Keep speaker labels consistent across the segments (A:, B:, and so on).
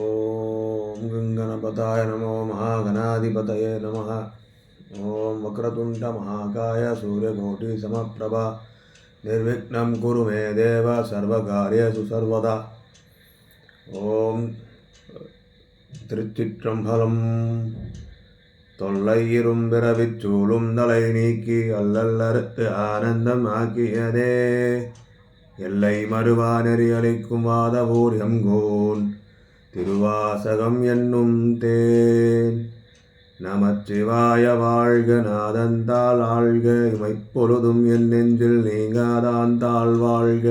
A: ஓம் கங்கணபதாய நமோ மகாகணாதிபதயே நம ஓம் வக்ரதுண்ட மகாகாய சூரியகோட்டி சமப்பிரபா நிர்விக்னம் குரு மே தேவ சர்வகாரியசு சர்வதா ஓம் திருச்சிற்றம்பலம் தொல்லை இரும்பிறவிச் சூழும் தலை நீக்கி அல்லல்லறுத்து ஆனந்தம் ஆக்கியதே எல்லை மறுவா நெறியளிக்கும் வாதவோர் எங்கோன் திருவாசகம் என்னும் தேன் நமச்சிவாய வாழ்க நாதந்தால் ஆழ்க இமைப்பொழுதும் என் நெஞ்சில் நீங்காதான் தாழ் வாழ்க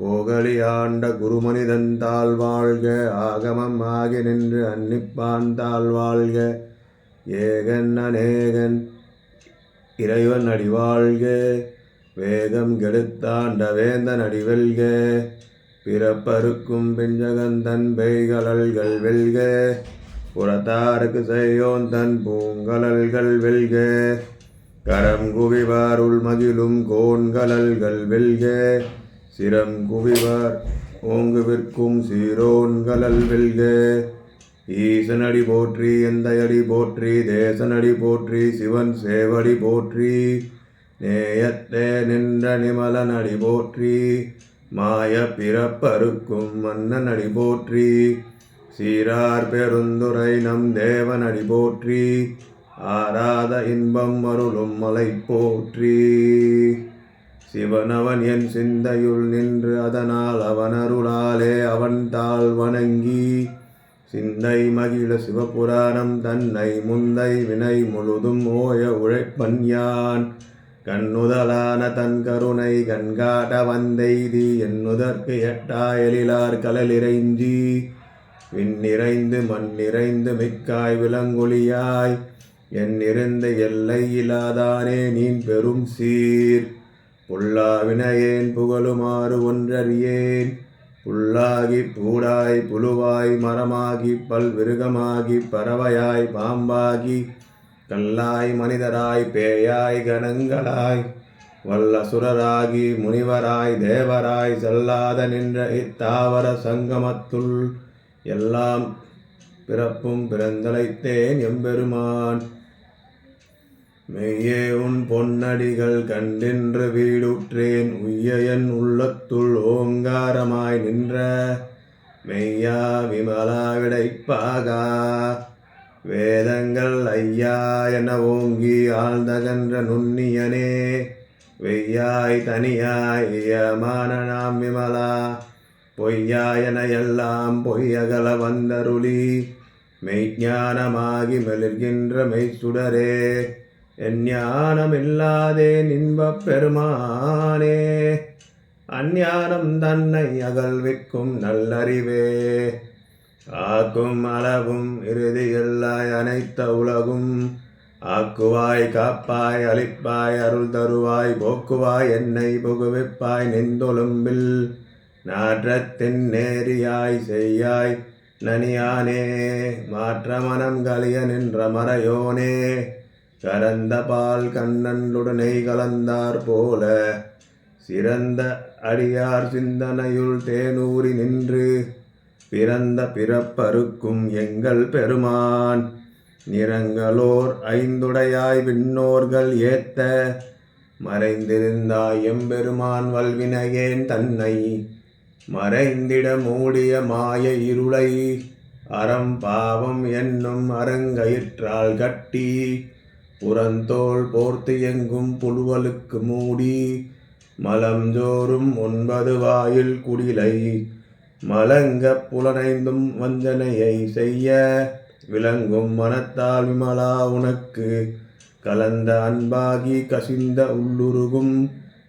A: கோகலி ஆண்ட குருமனிதன் வாழ்க ஆகமம் ஆகி நின்று அன்னிப்பான் தாழ் வாழ்க ஏகன் அநேகன் இறைவன் அடிவாழ்க வேகம் கெடுத்தாண்ட வேந்தன் அடிவெல்க பிறப்பருக்கும் பிஞ்சகந்தன் பெய்கலல்கள் வெல்க புறத்தாருக்கு செய்யோன் தன் பூங்கலல்கள் வெல்க கரம் குவிவார் உள்மகிழும் கோன்கலல்கள் வெல்க சிரம் குவிவார் ஓங்கு விற்கும் சீரோன்கலல் வெல்க ஈசனடி போற்றி எந்தையடி போற்றி தேசனடி போற்றி சிவன் சேவடி போற்றி நேயத்தே நின்ற நிமலனடி போற்றி மாய பிறப்பருக்கும் மன்னன் அடி போற்றி சீரார் பெருந்துரை நம் தேவன் அடி போற்றி ஆராத இன்பம் அருளும் மலை போற்றி சிவனவன் என் சிந்தையுள் நின்று அதனால் அவன் அருளாலே அவன் தாள் வணங்கி சிந்தை மகிழ சிவபுராணம் தன்னை முந்தை வினை முழுதும் ஓய உழைப்பன் யான் கண்ணுதலான தன் கருணை கண்காட்ட வந்தெய்தி என்னுதற்கு எட்டா எழிலார் கலலிறைஞ்சி விண்ணிறைந்து மண்ணிறைந்து மிக்காய் விலங்கொழியாய் என்னிருந்த எல்லை இல்லாதானே நீன் பெரும் சீர் புல்லாவினையேன் புகழுமாறு ஒன்றறியேன் புல்லாகி பூடாய் புழுவாய் மரமாகி பல்விருகமாகி பறவையாய் பாம்பாகி கல்லாய் மனிதராய் பேயாய் கணங்களாய் வல்ல சுரராகி முனிவராய் தேவராய் செல்லாத நின்ற இத்தாவர சங்கமத்துள் எல்லாம் பிறப்பும் பிறந்தலைத்தேன் எம்பெருமான் மெய்யே உன் பொன்னடிகள் கண்டின்று வீடுற்றேன் உய்ய என் உள்ளத்துள் ஓங்காரமாய் நின்ற மெய்யா விமலா விடைப்பாகா வேதங்கள் ஐயா என ஓங்கி ஆழ்ந்தகன்ற நுண்ணியனே வெய்யாய் தனியாய் யமான விமலா பொய்யாயன எல்லாம் பொய்யகல வந்தருளி மெய்ஞானமாகி மெலிர்கின்ற மெய்சுடரே எஞ்ஞானமில்லாதே இன்பப் பெருமானே அஞ்ஞானம் தன்னை அகழ்விக்கும் நல்லறிவே காக்கும் அளவும் இறுதியில்லாய் அனைத்த உலகும் ஆக்குவாய் காப்பாய் அழிப்பாய் அருள் தருவாய் போக்குவாய் என்னை புகுவிப்பாய் நெந்தொழும்பில் நாற்றத்தின் நேரியாய் செய்யாய் நனியானே மாற்ற மனம் கலிய நின்ற மறையோனே கரந்த பால் கண்ணனுடனை கலந்தார் போல சிறந்த அடியார் சிந்தனையுள் தேனூறி நின்று பிறந்த பிறப்பருக்கும் எங்கள் பெருமான் நிறங்களோர் ஐந்துடையாய் விண்ணோர்கள் ஏத்த மறைந்திருந்தாய் எம்பெருமான் வல்வினையேன் தன்னை மறைந்திட மூடிய மாய இருளை அறம் பாவம் என்னும் அரங்கயிற்றால் கட்டி புறந்தோள் போர்த்து எங்கும் புழுவலுக்கு மூடி ஜோறும் ஒன்பது வாயில் குடிலை மலங்க புலனைந்தும் வஞ்சனையை செய்ய விளங்கும் மனத்தால் விமலா உனக்கு கலந்த அன்பாகி கசிந்த உள்ளுருகும்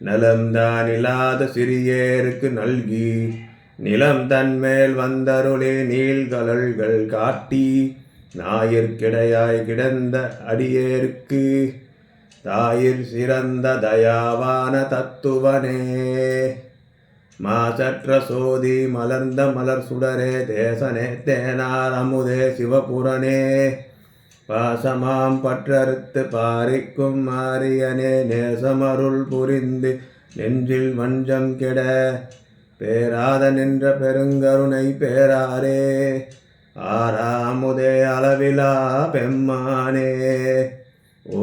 A: நலம்தான் இல்லாத சிறியேருக்கு நல்கி நிலம் தன்மேல் வந்தருளே நீள்கலள்கள் காட்டி நாயிற்கிடையாய் கிடந்த அடியேருக்கு தாயிர் சிறந்த தயாவான தத்துவனே மாசற்ற சோதி மலர்ந்த மலர் சுடரே தேசனே தேனார் அமுதே சிவபுரனே பாசமாம் பற்றறுத்து பாரிக்கும் மாரியனே நேசமருள் புரிந்து நெஞ்சில் வஞ்சம் கெட பேராத நின்ற பெருங்கருணை பேராரே ஆறாமுதே அளவிலா பெம்மானே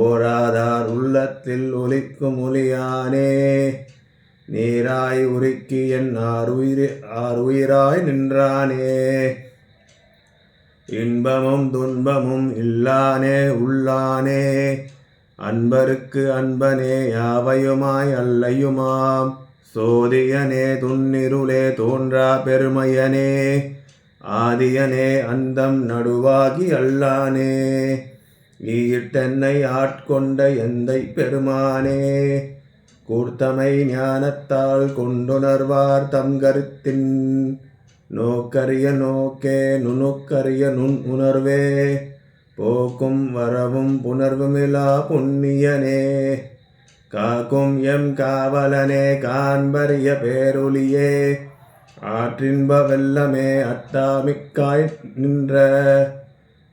A: ஓராதார் உள்ளத்தில் ஒலிக்கும் ஒலியானே நேராய் உரைக்கு என் ஆறுயிர் ஆறுயிராய் நின்றானே இன்பமும் துன்பமும் இல்லானே உள்ளானே அன்பருக்கு அன்பனே யாவையுமாய் அல்லையுமாம் சோதியனே துன்னிருளே தோன்றா பெருமையனே ஆதியனே அந்தம் நடுவாகி அல்லானே ஈட்டென்னை ஆட்கொண்ட எந்தை பெருமானே கூர்த்தமை ஞானத்தால் கொண்டுணர்வார் தம் கருத்தின் நோக்கரிய நோக்கே நுணுக்கரிய நுண் உணர்வே போக்கும் வரவும் புணர்வுமிலா புண்ணியனே காக்கும் எம் காவலனே காண்பரிய பேரொலியே ஆற்றின்பவெல்லமே வெல்லமே அட்டாமிக்காய் நின்ற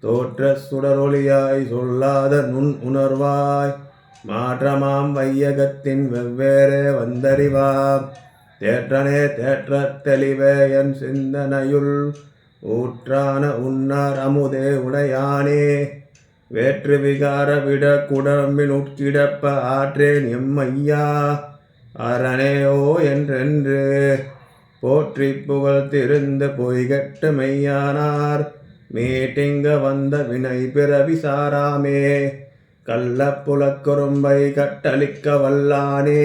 A: தோற்ற சுடரொளியாய் சொல்லாத நுண் உணர்வாய் மாற்றமாம் வையகத்தின் வெவ்வேறு வந்தறிவாம் தேற்றனே தேற்ற தெளிவே என் சிந்தனையுள் ஊற்றான உன்னார் அமுதே உடையானே வேற்று விகார விட குடம்பின் உட்கிடப்ப ஆற்றேன் எம்மையா அரணேயோ என்றென்று போற்றி புகழ்த்திருந்த பொய்கட்டு மெய்யானார் மீட்டிங்க வந்த வினை பிறவி சாராமே கள்ளப்புலக்கொரும்பை கட்டளிக்க வல்லானே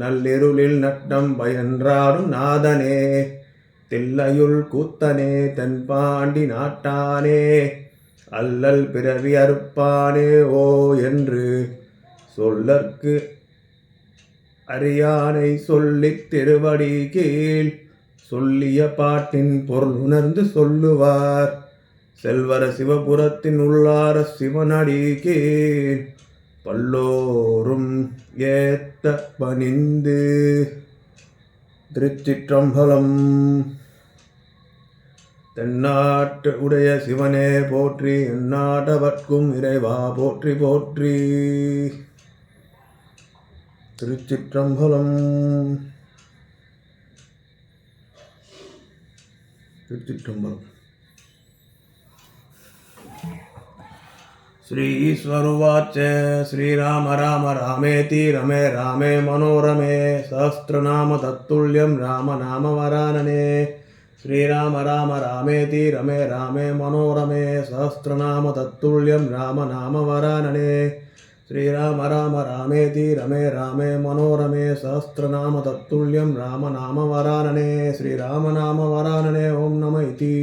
A: நல்லிருளில் நட்டம் பயின்றாரும் நாதனே தில்லையுள் கூத்தனே தென்பாண்டி நாட்டானே அல்லல் பிறவி அறுப்பானே ஓ என்று சொல்லற்கு அறியானை சொல்லித் திருவடி கீழ் சொல்லிய பாட்டின் பொருள் உணர்ந்து சொல்லுவார் செல்வர சிவபுரத்தின் உள்ளார சிவனடிக்கே பல்லோரும் ஏத்த பணிந்து திருச்சிற்றம்பலம் தென்னாட்டு உடைய சிவனே போற்றி எந்நாட்டவர்க்கும் இறைவா போற்றி போற்றி திருச்சிற்றம்பலம் திருச்சிற்றம்பலம் శ్రీ ఈశ్వరువాచే శ్రీరామ రామ రామేతి రమే రామే మనోరమే సహస్రనామ తత్తుల్యం రామ నామ వరాననే శ్రీరామ రామ రామేతి రమే రామే మనోరమే సహస్రనామ తత్తుల్యం రామ నామ వరాననే శ్రీరామ రామ రామేతి రమే రామే మనోరమే సహస్రనామ తత్తుల్యం రామ నామ వరాననే శ్రీరామనామ వరాననే ఓం నమ ఇతి